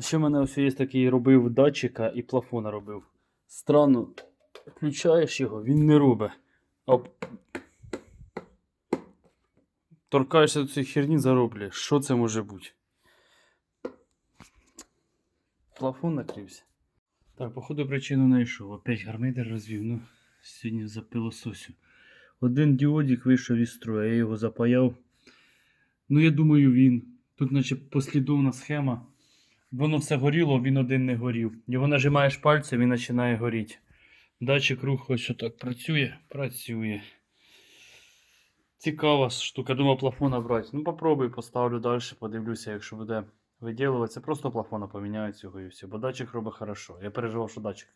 Ще в мене ось є такий робив датчика і плафона робив. Странно, включаєш його, він не робить. Оп. Торкаєшся до цієї херні, зароблюєш. Що це може бути? Плафон накрився. Так, походу причину знайшов. Опять гармидер розвів. Ну, сьогодні запилососю. Один діодик вийшов із строю, я його запаяв. Ну, я думаю, він. Тут, наче, послідовна схема. Воно все горіло, він один не горів. Його нажимаєш пальцем, він починає горіти. Датчик руху ось так працює, працює. Цікава штука, думав плафона брати. Ну, попробуй, поставлю далі, подивлюся, якщо буде виділуватися. Просто плафона поміняю цього і все. Бо датчик робить хорошо. Я переживав, що датчик.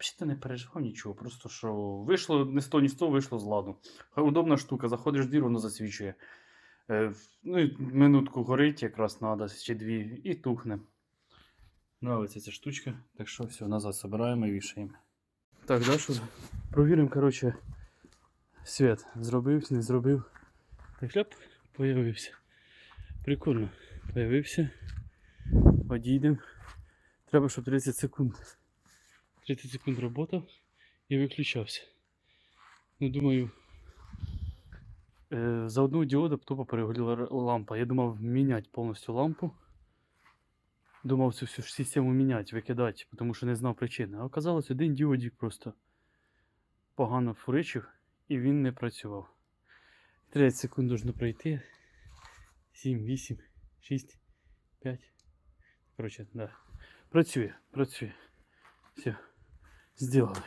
Взагалі не переживав нічого, просто що вийшло не того, ні з того вийшло з ладу. Удобна штука, заходиш в двір, воно засвічує. Е, ну і минутку горить, якраз треба, ще дві, і тухне. Нравиться ця штучка, так що все, назад збираємо і вішаємо. Так, да, що? Провіримо, коротше, світ. Зробив, не зробив. Так, хляп, появився. Прикольно. Появився. Одійдемо. Треба, щоб 30 секунд. 30 секунд работав і виключався. Ну, думаю, за одну діоду тупо перегоріла лампа. Я думав міняти повністю лампу. Думав цю всю систему міняти, викидати, тому що не знав причини. А оказалось, один діодик просто погано фуричив і він не працював. 30 секунд должно пройти. 7, 8, 6, 5. Коротше, да. Працює, працює. Все. Сделали.